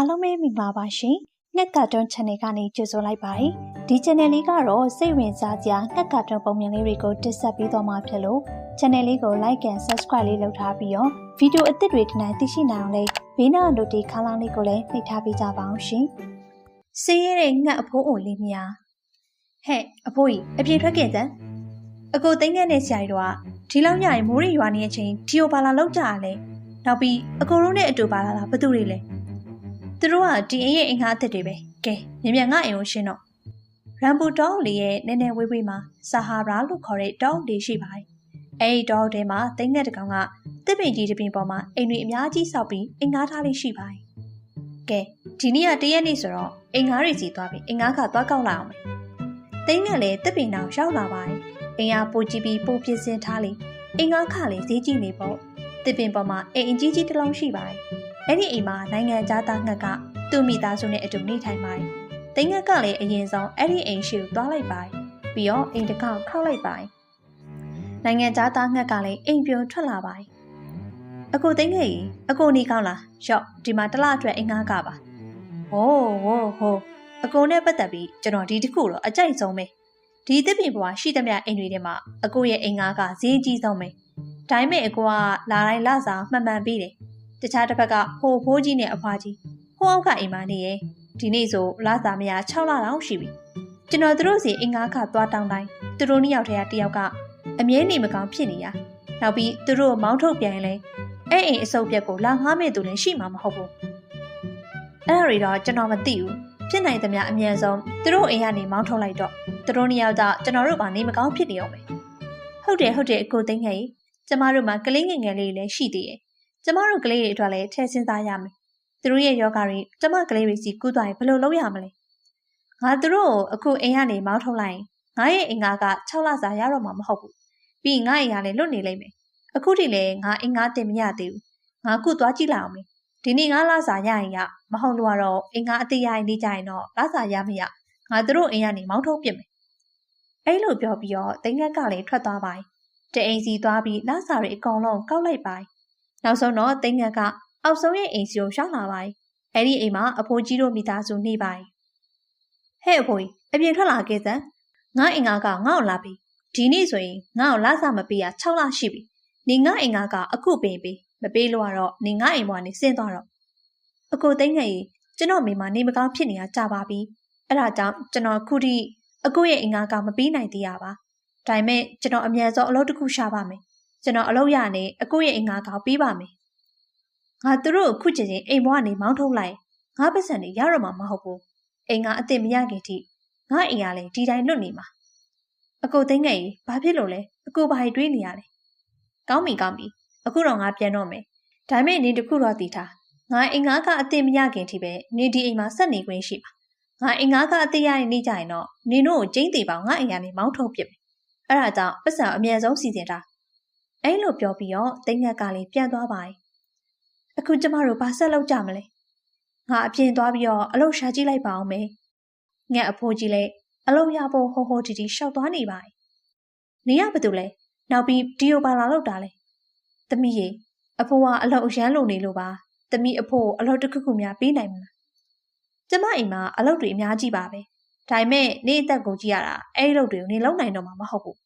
အားလုံးပဲမင်္ဂလာပါရှင်။ငှက်ကာတွန်း channel ကနေကြိုဆိုလိုက်ပါတယ်။ဒီ channel လေးကတော့စိတ်ဝင်စားစရာငှက်ကာတွန်းပုံမြင်လေးတွေကိုတင်ဆက်ပေးသွားမှာဖြစ်လို့ channel လေးကို like and subscribe လေးလုပ်ထားပြီးတော့ဗီဒီယိုအသစ်တွေဒီနေ့သိရှိနိုင်အောင်လေးဘေးနားတို့ဒီခါလောင်းလေးကိုလည်းနှိပ်ထားပေးကြပါအောင်ရှင်။ဆေးရတဲ့ငှက်အဖိုးအိုလေးများဟဲ့အဖိုးကြီးအပြေထွက်ခဲ့တဲ့အကိုသိန်းတဲ့ဆရာကြီးတို့ကဒီလောက်ညရင်မိုးရီရွာနေတဲ့အချိန်ဒီယိုဘာလာလောက်ကြရလဲနောက်ပြီးအကိုတို့နဲ့အတူပါလာတာဘသူတွေလဲ သူတို့ကဒီအိမ်ရဲ့အင်္ဂါအသစ်တွေပဲကဲမြန်မြန်ငါအိမ်ကိုရှင်းတော့ရမ်ပူတောင်းလေးရဲ့နည်းနည်းဝေးဝေးမှာဆာဟာရာလို့ခေါ်တဲ့တောင်းလေးရှိပါတယ်အဲဒီတောင်းထဲမှာသိန်းတဲ့တကောင်ကတစ်ပင်ကြီးတစ်ပင်ပေါ်မှာအိမ်တွေအများကြီးဆောက်ပြီးအင်္ဂါထားလေးရှိပါတယ်ကဲဒီနေ့ကတရက်နေ့ဆိုတော့အင်္ဂါတွေစီသွားပြီးအင်္ဂါကသွားကောက်လာအောင်မယ်သိန်းကလည်းတစ်ပင်တောင်ရောက်လာပါတယ်အင်အားပိုကြည့်ပြီးပိုပြင်းစင်ထားလေအင်္ဂါခလည်းဈေးကြည့်နေပေါ့တစ်ပင်ပေါ်မှာအိမ်အကြီးကြီးတစ်လုံးရှိပါတယ် အဲ့ဒီအိမ်မှာနိုင်ငံသားသားငှက်ကသူ့မိသားစုနဲ့အတူနေထိုင်ပါတယ်တိန်ငှက်ကလည်းအရင်ဆုံးအဲ့ဒီအိမ်ရှိကိုသွားလိုက်ပါတယ်ပြီးတော့အိမ်တစ်ခေါက်ခောက်လိုက်ပါတယ်နိုင်ငံသားသားငှက်ကလည်းအိမ်ပြုံထွက်လာပါတယ်အကိုတိန်ငှက်ကြီးအကိုနေကောင်းလားရော့ဒီမှာတလအတွက်အင်္ဂါကပါဟိုးဟိုးဟိုးအကိုနဲ့ပတ်သက်ပြီးကျွန်တော်ဒီတစ်ခုတော့အကြိုက်ဆုံးပဲဒီသစ်ပင်ဘွားရှိသမျှအိမ်တွေထဲမှာအကိုရဲ့အိမ်ငါကဈေးကြီးဆုံးပဲ။ဒါပေမဲ့အကိုကလာတိုင်းလစာမှန်မှန်ပေးတယ်။ တခြားတစ်ဖက်ကဟိုဖိုးကြီးနဲ့အဖွားကြီးဟိုအောက်ကအိမ်မနေရဲ့ဒီနေ့ဆိုလစာမရ6လတောင်ရှိပြီ။ကျွန်တော်တို့စီအိမ်ငါကသွားတောင်းတိုင်းသူတို့နှစ်ယောက်တည်းကတယောက်ကအမြဲနေမကောင်းဖြစ်နေရ။နောက်ပြီးသူတို့မောင်းထုတ်ပြန်ရင်လည်းအဲ့အိမ်အစုပ်ပြက်ကိုလာငားမဲ့သူလည်းရှိမှာမဟုတ်ဘူး။အဲ့ဒါတွေတော့ကျွန်တော်မသိဘူး။ဖြစ်နိုင်သမျှအမြန်ဆုံးသူတို့အိမ်ကနေမောင်းထုတ်လိုက်တော့သူတို့နှစ်ယောက်တော့ကျွန်တော်တို့ကနေမကောင်းဖြစ်နေအောင်ပဲဟုတ်တယ်ဟုတ်တယ်အကိုသိန်းငယ်ကျမတို့မှာကလေးငယ်ငယ်လေးလည်းရှိသေးတယ် ကျမတို့ကလေးတွေအတွက်လည်းထည့်စဉ်းစားရမယ်သူတို့ရဲ့ယောဂတွေကျမကလေးတွေစီကူးသွားရင်ဘယ်လိုလုပ်ရမလဲငါသူတို့ကိုအခုအိမ်ကနေမောင်းထုတ်လိုက်ရင်ငါရဲ့အိမ်ကားက6လစာရတော့မှာမဟုတ်ဘူးပြီးငါအိမ်ကလည်းလွတ်နေလိမ့်မယ်အခုထိလည်းငါအိမ်ကားတင်မရသေးဘူးငါခုသွားကြည့်လိုက်အောင်မယ်ဒီနေ့ငါလစာရရင်ရမဟုတ်လို့ကတော့အိမ်ကားအသေးရရင်နေကြရင်တော့လစာရမရငါတို့အိမ်ကနေမောင်းထုတ်ပြစ်မယ်အဲ့လိုပြောပြီးတော့တိန်ငက်ကလည်းထွက်သွားပါတအိမ်စီသွားပြီးလစာတွေအကုန်လုံးကောက်လိုက်ပါ နောက်ဆုံးတော့တိန်ငက်ကအောက်ဆုံးရဲ့အိမ်စီကိုရှောက်လာပါအဲ့ဒီအိမ်မှာအဖိုးကြီးတို့မိသားစုနေပါဟဲ့အဖိုးကြီးအပြင်ထွက်လာခဲ့စမ်းငါအိမ်ကငါ့ကိုလာပြီဒီနေ့ဆိုရင်ငါ့ကိုလစာမပေးရ6လရှိပြီနေငါအိမ်ကအခုပေးပေးမပေးလို့ကတော့နေငါအိမ်ပေါ်ကနေဆင်းသွားတော့အကိုသိန်းငယ်ကြီးကျွန်တော်မိမနေမကောင်းဖြစ်နေတာကြာပါပြီအဲ့ဒါကြောင့်ကျွန်တော်ခုထိအကိုရဲ့အင်္ဂါကမပြီးနိုင်သေးရပါ။ဒါပေမဲ့ကျွန်တော်အမြန်ဆုံးအလုပ်တစ်ခုရှာပါမယ်။ ကျွန်တော်အလုပ်ရနေအကိုရဲ့အင်္ဂါကပြီးပါမယ်။ငါသူတို့ခုချိန်ချင်းအိမ်ဘွားကနေမောင်းထုတ်လိုက်ငါပတ်စံနေရတော့မှာမဟုတ်ဘူး။အိမ်ကအစ်စ်မရခင်ထိငါအိမ်ကလည်းဒီတိုင်းလွတ်နေမှာ။အကိုသိငယ်ကြီးဘာဖြစ်လို့လဲအကိုဘာတွေးနေရလဲ။ကောင်းပြီကောင်းပြီအခုတော့ငါပြန်တော့မယ်။ဒါပေမဲ့နေတခုတော့တည်ထားငါအိမ်ငါကအစ်စ်မရခင်ထိပဲနေဒီအိမ်မှာဆက်နေခွင့်ရှိပါငါအိမ်ငါကအသေးရရင်နေကြရင်တော့နင်တို့ကိုကျင်းသေးပါငါအိမ်ကနေမောင်းထုတ်ပစ်မယ်။အဲ့ဒါကြောင့်ပတ်စံအမြန်ဆုံးစီစဉ်တာ။ အဲ့လိုပြောပြီးတော့တိတ်ငက်ကလေးပြန်သွားပါ යි ။အခုကျမတို့ဘာဆက်လုပ်ကြမလဲ။ငါအပြင်သွားပြီးတော့အလုပ်ရှာကြည့်လိုက်ပါအောင်မယ်။ငက်အဖိုးကြီးလည်းအလုပ်ရဖို့ဟိုဟိုတီတီရှောက်သွားနေပါ යි ။နေရဘာတူလဲ။နောက်ပြီးဒီယိုပါလာလောက်တာလဲ။သမီးရေအဖိုးကအလုပ်အရန်လုပ်နေလို့ပါ။သမီးအဖိုးအလုပ်တစ်ခုခုများပေးနိုင်မလားကျမအိမ်မှာအလုပ်တွေအများကြီးပါပဲဒါပေမဲ့နေအသက်ကိုကြည့်ရတာအဲ့ဒီလုပ်တွေကိုနေလုံနိုင်တော့မှာမဟုတ်ဘူး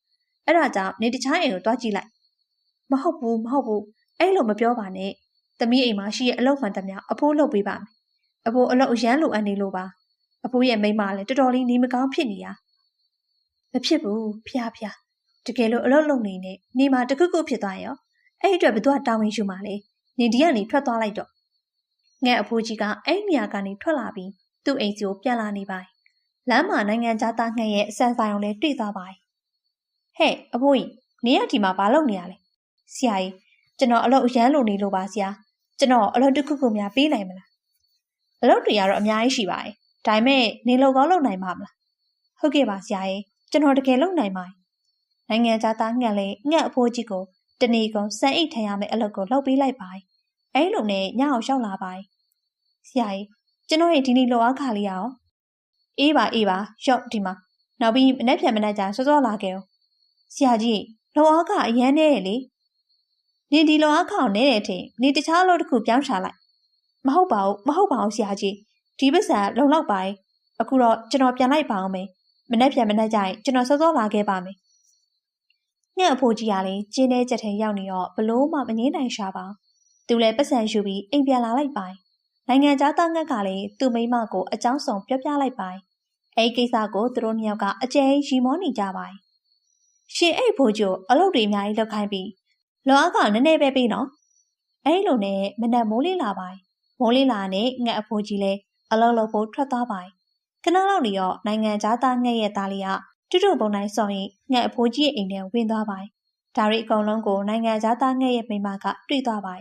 အဲ့ဒါကြောင့်နေတခြားအိမ်ကိုတွားကြည့်လိုက် မဟုတ်ဘူးမဟုတ်ဘူးအဲ့လိုမပြောပါနဲ့သမီးအိမ်မှာရှိရဲ့အလုပ်မှန်သမျှအဖိုးလုပ်ပေးပါမယ်အဖိုးအလုပ်အရန်လိုအပ်နေလို့ပါအဖိုးရဲ့မိန်းမလည်းတော်တော်လေးနေမကောင်းဖြစ်နေရမဖြစ်ဘူးဖျားဖျားတကယ်လို့အလုပ်လုပ်နေနေနေမှာတခုခုဖြစ်သွားရောအဲ့အတွက်ဘသူကတာဝန်ယူမှာလဲနေဒီကနေထွက်သွားလိုက်တော့ငဲ့အဖိုးကြီးကအဲ့နေရာကနေထွက်လာပြီးသူ့အိမ်စီကိုပြန်လာနေပါတယ်။လမ်းမှာနိုင်ငံသားသားငှက်ရဲ့အဆန်ဆိုင်အောင်လဲတွေ့သွားပါတယ်။ဟဲ့အဖိုးကြီးနေရဒီမှာဘာလုပ်နေရလဲ။ ဆရာကြီးကျွန်တော်အလုပ်အရန်လုပ်နေလို့ပါဆရာ။ကျွန်တော်အလုပ်တစ်ခုခုများပေးနိုင်မလား။အလုပ်တွေကတော့အများကြီးရှိပါတယ်။ဒါပေမဲ့နေလို့ကောလုပ်နိုင်မှာမလား။ဟုတ်ကဲ့ပါဆရာကြီးကျွန်တော်တကယ်လုပ်နိုင်ပါတယ်။နိုင်ငံသားသားငှက်လေးငှက်အဖိုးကြီးကိုတနေ့ကုန်စံအိတ်ထရမယ့်အလုပ်ကိုလုပ်ပေးလိုက်ပါတယ်။အဲလိုနဲ့ညအောင်ရှောက်လာပါတယ်ဆရာကြီးကျွန်တော်ရဲ့ဒီနေ့လောအားခါလေးရအောင်အေးပါအေးပါရော့ဒီမှာနောက်ပြီးမနေ့ပြန်မနေ့ကျစောစောလာခဲ့အောင်ဆရာကြီးလောအားခအရန်နေတယ်လေ နေဒီလောအားခအောင်နေတဲ့အထင်နေတခြားအလုပ်တစ်ခုပြောင်းချလိုက်မဟုတ်ပါဘူးမဟုတ်ပါဘူးဆရာကြီးဒီပစ္စံလုံလောက်ပါရဲ့အခုတော့ကျွန်တော်ပြန်လိုက်ပါအောင်မယ်မနေ့ပြန်မနေ့ကျရင်ကျွန်တော်စောစောလာခဲ့ပါမယ်ညအဖိုးကြီးကလည်းကျင်းတဲ့ချက်ထဲရောက်နေတော့ဘလို့မှမငင်းနိုင်ရှာပါသူလည်းပတ်စံယူပြီးအိမ်ပြန်လာလိုက်ပါနိုင်ငံသားသားငက်ကလည်းသူ့မိမကိုအကြောင်းဆောင်ပြောပြလိုက်ပါအဲ့ကိစ္စကိုသူတို့နှစ်ယောက်ကအကျဉ်းရီမောနေကြပါရှင်အဲ့ဖိုးကျိုအလုပ်တွေအများကြီးလုပ်ခိုင်းပြီး လောအားကနည်းနည်းပဲပြီးနော်အဲ့လိုနဲ့မနက်မိုးလေးလာပါမိုးလေးလာနဲ့ငှက်အဖိုးကြီးလည်းအလုပ်လုပ်ဖို့ထွက်သွားပါခဏလောက်နေတော့နိုင်ငံသားသားငှက်ရဲ့သားလေးကတူတူပုံတိုင်းစော်ရင်ငှက်အဖိုးကြီးရဲ့အိမ်ထဲဝင်သွားပါဒါရီအကုန်လုံးကိုနိုင်ငံသားသားငှက်ရဲ့မိမကတွေ့သွားပါ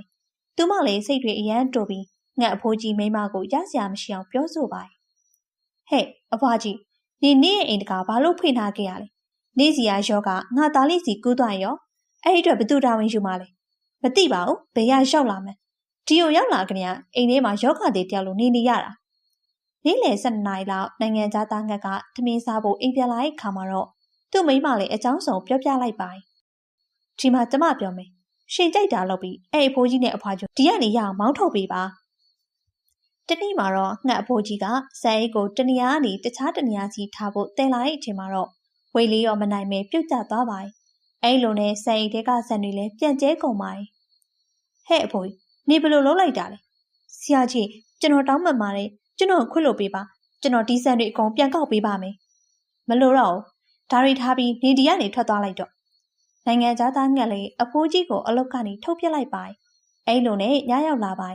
သူမလည်းစိတ်တွေအယမ်းတူပြီးငှက်အဖိုးကြီးမိမကိုရစရာမရှိအောင်ပြောဆိုပါဟဲ့အဖွားကြီးနေနေ့ရဲ့အိမ်တကာဘာလို့ဖွင့်ထားခဲ့ရလဲနေ့စီယာရောကငါသားလေးစီကူးသွားရော အဲ့ဒီအတွက်ဘသူတာဝန်ယူမှလဲမသိပါဘူးဘယ်ရရောက်လာမှန်းဒီကိုရောက်လာကြတဲ့အိမ်ထဲမှာယောဂသေးတယောက်လိုနေနေရတာနေ့လယ်၁၂နာရီလောက်နိုင်ငံသားသားငက်ကသမင်းစားဖို့အိမ်ပြန်လာတဲ့ခါမှာတော့သူ့မိမလည်းအကြောင်းစုံပြောပြလိုက်ပါဒီမှာကျမပြောမယ်ရှင်ကြိုက်တာလုပ်ပြီးအဲ့အဖိုးကြီးနဲ့အဖွားကြီးဒီကနေရအောင်မောင်းထုတ်ပေးပါတနေ့မှာတော့ငှက်အဖိုးကြီးကဆန်အိတ်ကိုတနေရာကနေတခြားတနေရာစီထားဖို့တင်လာတဲ့အချိန်မှာတော့ဝေလေးရောမနိုင်မဲပြုတ်ကျသွားပါ အဲ့လိုနဲ့ဆန်အိတ်တဲကဆန်တွေလည်းပြန့်ကျဲကုန်ပါဟဲ့အဖိုးနေဘလို့လုံးလိုက်တာလဲဆရာကြီးကျွန်တော်တောင်းပန်ပါတယ်ကျွန်တော်ခွင့်လို့ပေးပါကျွန်တော်ဒီဆန်တွေအကုန်ပြန်ကောက်ပေးပါမယ်မလို့တော့ဒါရီထားပြီးနေဒီကနေထွက်သွားလိုက်တော့နိုင်ငံသားသားငှက်လေးအဖိုးကြီးကိုအလုတ်ကနေထုတ်ပြလိုက်ပါအဲ့လိုနဲ့ညရောက်လာပါ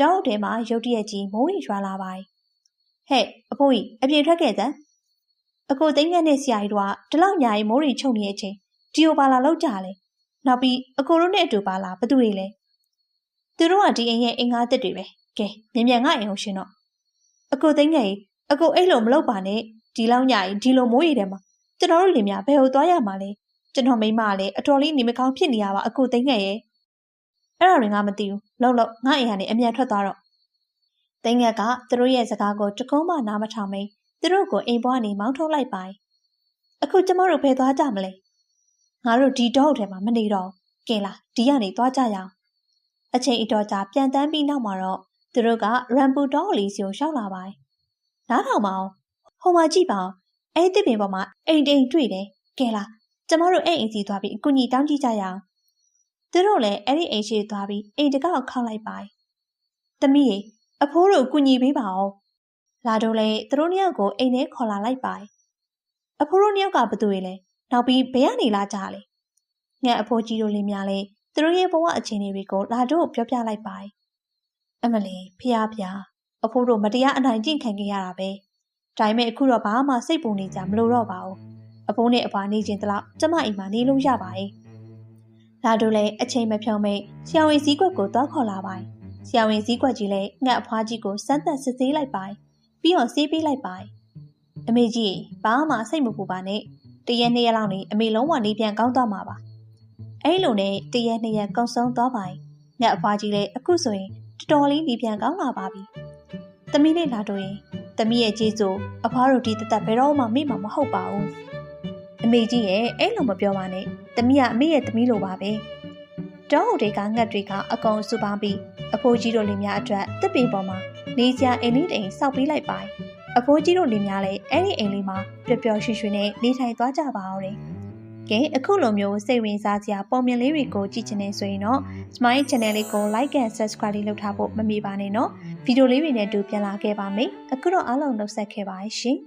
တောအုပ်ထဲမှာရုတ်တရက်ကြီးမိုးရီရွာလာပါဟဲ့အဖိုးကြီးအပြေထွက်ခဲ့စမ်းအကိုသိန်းငက်နဲ့ဆရာကြီးတို့ကဒီလောက်ညာရီမိုးရီချုပ်နေတဲ့အချိန် ဒီယိုပါလာလောက်ကြလဲနောက်ပြီးအကိုတို့နဲ့အတူပါလာဘသူတွေလဲသူတို့ကဒီအိမ်ရဲ့အင်္ဂါတစ်တွေပဲကဲမြန်မြန်ငါအိမ်ကိုရှင်တော့အကိုသိန်းငယ်အကိုအဲ့လိုမလုပ်ပါနဲ့ဒီလောက်ညာရီဒီလိုမိုးရီထဲမှာကျွန်တော်တို့လင်မြဘယ်ကိုသွားရမှာလဲကျွန်တော်မိမကလည်းအတော်လေးနေမကောင်းဖြစ်နေရပါအကိုသိန်းငယ်ရဲ့အဲ့ဒါတွေငါမသိဘူးလောက်လောက်ငါအိမ်ကနေအမြန်ထွက်သွားတော့သိန်းငယ်ကသူတို့ရဲ့စကားကိုတကုံးမှနားမထောင်မိန်သူတို့ကိုအိမ်ဘွားနေမောင်းထုတ်လိုက်ပါအခုကျမတို့ဖယ်သွားကြမလဲ ငါတို့ဒီတော့ထဲမှာမနေတော့ကင်လာဒီကနေသွားကြရအောင်အချိန်အတော်ကြာပြန်တန်းပြီးနောက်မှာတော့သူတို့ကရမ်ပူတောလီစီကိုရှောက်လာပါနားထောင်မအောင်ဟိုမှာကြည့်ပါအဲ့တစ်ပင်ပေါ်မှာအိမ်တိမ်တွေ့တယ်ကဲလာကျမတို့အဲ့အိမ်စီသွားပြီးအကူကြီးတောင်းကြည့်ကြရအောင်သူတို့လည်းအဲ့ဒီအိမ်ရှိသွားပြီးအိမ်တကောက်ခောက်လိုက်ပါသမီးအဖိုးတို့ကူညီပေးပါအောင်လာတော့လေသူတို့နှစ်ယောက်ကိုအိမ်ထဲခေါ်လာလိုက်ပါအဖိုးတို့နှစ်ယောက်ကဘသူတွေလဲ နောက်ပြီးဘယ်ကနေလာကြလဲငှက်အဖိုးကြီးတို့လေးများလဲသူတို့ရဲ့ဘဝအခြေအနေတွေကိုလာတို့ပြောပြလိုက်ပါအမလီဖျားဖျားအဖိုးတို့မတရားအနိုင်ကျင့်ခံခဲ့ရတာပဲဒါပေမဲ့အခုတော့ဘာမှစိတ်ပူနေကြမလို့တော့ပါဘူးအဖိုးနဲ့အဖွာနေခြင်းတလောက်ကျမအိမ်မှာနေလို့ရပါတယ်လာတို့လည်းအချိန်မဖြုံမိတ်ဆရာဝန်စည်းကွက်ကိုသွားခေါ်လာပါဆရာဝန်စည်းကွက်ကြီးလည်းငှက်အဖွားကြီးကိုစမ်းသပ်စစ်ဆေးလိုက်ပါပြီးတော့ဆေးပေးလိုက်ပါအမေကြီးဘာမှစိတ်မပူပါနဲ့ တရက်နှစ်ရက်လောက်နေအမေလုံးဝနေပြန်ကောင်းသွားမှာပါအဲ့လိုနဲ့တရက်နှစ်ရက်ကုံဆုံးသွားပါငှက်အဖွားကြီးလည်းအခုဆိုရင်တော်တော်လေးနေပြန်ကောင်းလာပါပြီသမီးနဲ့လာတော့ရင်သမီးရဲ့ကျေးဇူးအဖွားတို့ဒီတသက်ဘယ်တော့မှမေ့မှာမဟုတ်ပါဘူးအမေကြီးရဲ့အဲ့လိုမပြောပါနဲ့သမီးကအမေရဲ့သမီးလိုပါပဲတောအုပ်တွေကငှက်တွေကအကုန်စုပေါင်းပြီးအဖိုးကြီးတို့လင်များအတွက်တစ်ပင်ပေါ်မှာနေစရာအိမ်လေးတိမ်စောက်ပေးလိုက်ပါ အဖိုးကြီးတို့လင်များလည်းအဲ့ဒီအိမ်လေးမှာပျော်ပျော်ရွှင်ရွှင်နဲ့နေထိုင်သွားကြပါအောင်တယ်ကဲအခုလိုမျိုးစိတ်ဝင်စားစရာပုံမြင်လေးတွေကိုကြည့်ချင်နေဆိုရင်တော့ကျမရဲ့ channel လေးကို like and subscribe လုပ်ထားဖို့မမေ့ပါနဲ့နော်ဗီဒီယိုလေးတွေနဲ့တူပြန်လာခဲ့ပါမယ်အခုတော့အားလုံးနှုတ်ဆက်ခဲ့ပါရှင်